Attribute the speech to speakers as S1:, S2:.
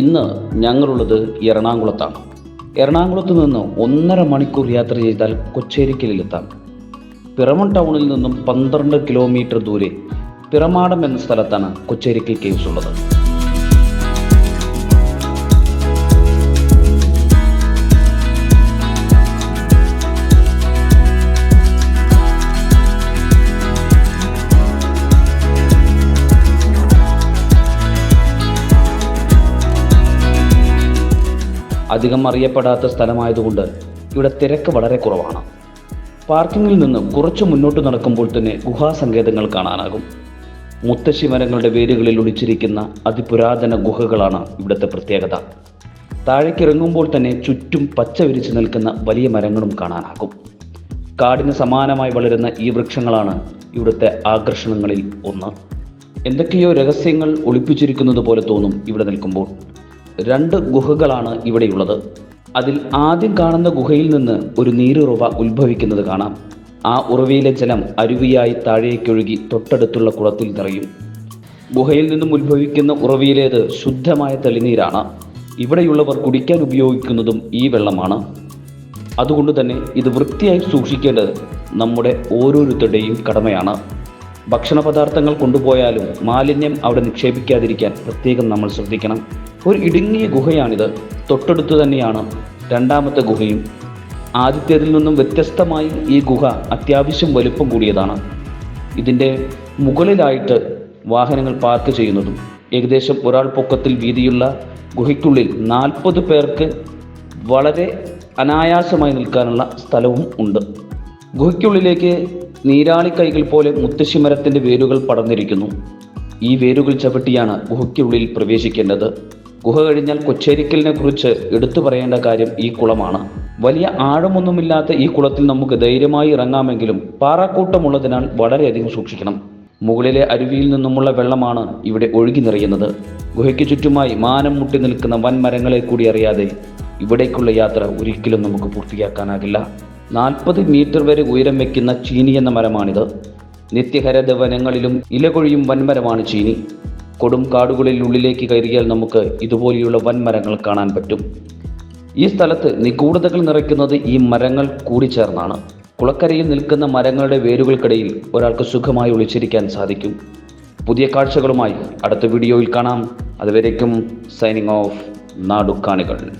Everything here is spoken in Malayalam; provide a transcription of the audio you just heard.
S1: ഇന്ന് ഞങ്ങളുള്ളത് എറണാകുളത്താണ്. എറണാകുളത്ത് നിന്ന് ഒന്നര മണിക്കൂർ യാത്ര ചെയ്താൽ കൊച്ചേരിക്കലിലെത്താം. പിറമൺ ടൗണിൽ നിന്നും പന്ത്രണ്ട് കിലോമീറ്റർ ദൂരെ പിറമാടം എന്ന സ്ഥലത്താണ് കൊച്ചേരിക്കൽ കേവ്സ് ഉള്ളത്. അധികം അറിയപ്പെടാത്ത സ്ഥലമായതുകൊണ്ട് ഇവിടെ തിരക്ക് വളരെ കുറവാണ്. പാർക്കിങ്ങിൽ നിന്ന് കുറച്ച് മുന്നോട്ട് നടക്കുമ്പോൾ തന്നെ ഗുഹാസങ്കേതങ്ങൾ കാണാനാകും. മുത്തശ്ശി മരങ്ങളുടെ വേരുകളിൽ ഒളിച്ചിരിക്കുന്ന അതിപുരാതന ഗുഹകളാണ് ഇവിടുത്തെ പ്രത്യേകത. താഴേക്കിറങ്ങുമ്പോൾ തന്നെ ചുറ്റും പച്ച വിരിച്ചു നിൽക്കുന്ന വലിയ മരങ്ങളും കാണാനാകും. കാടിന് സമാനമായി വളരുന്ന ഈ വൃക്ഷങ്ങളാണ് ഇവിടുത്തെ ആകർഷണങ്ങളിൽ ഒന്ന്. എന്തൊക്കെയോ രഹസ്യങ്ങൾ ഒളിപ്പിച്ചിരിക്കുന്നത് പോലെ തോന്നും ഇവിടെ നിൽക്കുമ്പോൾ. രണ്ട് ഗുഹകളാണ് ഇവിടെയുള്ളത്. അതിൽ ആദ്യം കാണുന്ന ഗുഹയിൽ നിന്ന് ഒരു നീരുറവ ഉത്ഭവിക്കുന്നത് കാണാം. ആ ഉറവയിലെ ജലം അരുവിയായി താഴേക്കൊഴുകി തൊട്ടടുത്തുള്ള കുളത്തിൽ നിറയും. ഗുഹയിൽ നിന്നും ഉത്ഭവിക്കുന്ന ഉറവയിലേത് ശുദ്ധമായ തെളിനീരാണ്. ഇവിടെയുള്ളവർ കുടിക്കാൻ ഉപയോഗിക്കുന്നതും ഈ വെള്ളമാണ്. അതുകൊണ്ട് തന്നെ ഇത് വൃത്തിയായി സൂക്ഷിക്കേണ്ടത് നമ്മുടെ ഓരോരുത്തരുടെയും കടമയാണ്. ഭക്ഷണ പദാർത്ഥങ്ങൾ കൊണ്ടുപോയാലും മാലിന്യം അവിടെ നിക്ഷേപിക്കാതിരിക്കാൻ പ്രത്യേകം നമ്മൾ ശ്രദ്ധിക്കണം. ഒരു ഇടുങ്ങിയ ഗുഹയാണിത്. തൊട്ടടുത്ത് തന്നെയാണ് രണ്ടാമത്തെ ഗുഹയും. ആദ്യത്തേതിൽ നിന്നും വ്യത്യസ്തമായി ഈ ഗുഹ അത്യാവശ്യം വലുപ്പം കൂടിയതാണ്. ഇതിന്റെ മുകളിലായിട്ട് വാഹനങ്ങൾ പാർക്ക് ചെയ്യുന്നതും ഏകദേശം ഒരാൾ പൊക്കത്തിൽ വീതിയുള്ള ഗുഹയ്ക്കുള്ളിൽ നാൽപ്പത് പേർക്ക് വളരെ അനായാസമായി നിൽക്കാനുള്ള സ്ഥലവും ഉണ്ട്. ഗുഹയ്ക്കുള്ളിലേക്ക് നീരാളി കൈകൾ പോലെ മുത്തശ്ശിമരത്തിന്റെ വേരുകൾ പടർന്നിരിക്കുന്നു. ഈ വേരുകൾ ചവിട്ടിയാണ് ഗുഹയ്ക്കുള്ളിൽ പ്രവേശിക്കേണ്ടത്. ഗുഹ കഴിഞ്ഞാൽ കൊച്ചേരിക്കലിനെ കുറിച്ച് എടുത്തു പറയേണ്ട കാര്യം ഈ കുളമാണ്. വലിയ ആഴമൊന്നുമില്ലാത്ത ഈ കുളത്തിൽ നമുക്ക് ധൈര്യമായി ഇറങ്ങാമെങ്കിലും പാറാക്കൂട്ടമുള്ളതിനാൽ വളരെയധികം സൂക്ഷിക്കണം. മുകളിലെ അരുവിയിൽ നിന്നുമുള്ള വെള്ളമാണ് ഇവിടെ ഒഴുകി നിറയുന്നത്. ഗുഹയ്ക്ക് ചുറ്റുമായി മാനം മുട്ടി നിൽക്കുന്ന വൻമരങ്ങളെ കൂടി അറിയാതെ ഇവിടേക്കുള്ള യാത്ര ഒരിക്കലും നമുക്ക് പൂർത്തിയാക്കാനാകില്ല. നാൽപ്പത് മീറ്റർ വരെ ഉയരം വയ്ക്കുന്ന ചീനി എന്ന മരമാണിത്. നിത്യഹരിത വനങ്ങളിലും ഇലകൊഴിയും വൻമരമാണ് ചീനി. കൊടും കാടുകളിൽ ഉള്ളിലേക്ക് കയറിയാൽ നമുക്ക് ഇതുപോലെയുള്ള വൻമരങ്ങൾ കാണാൻ പറ്റും. ഈ സ്ഥലത്ത് നിഗൂഢതകൾ നിറയ്ക്കുന്നത് ഈ മരങ്ങൾ കൂടിച്ചേർന്നാണ്. കുളക്കരയിൽ നിൽക്കുന്ന മരങ്ങളുടെ വേരുകൾക്കിടയിൽ ഒരാൾക്ക് സുഖമായി ഒളിച്ചിരിക്കാൻ സാധിക്കും. പുതിയ കാഴ്ചകളുമായി അടുത്ത വീഡിയോയിൽ കാണാം. അതുവരേക്കും സൈനിങ് ഓഫ് നാടുക്കാണികൾ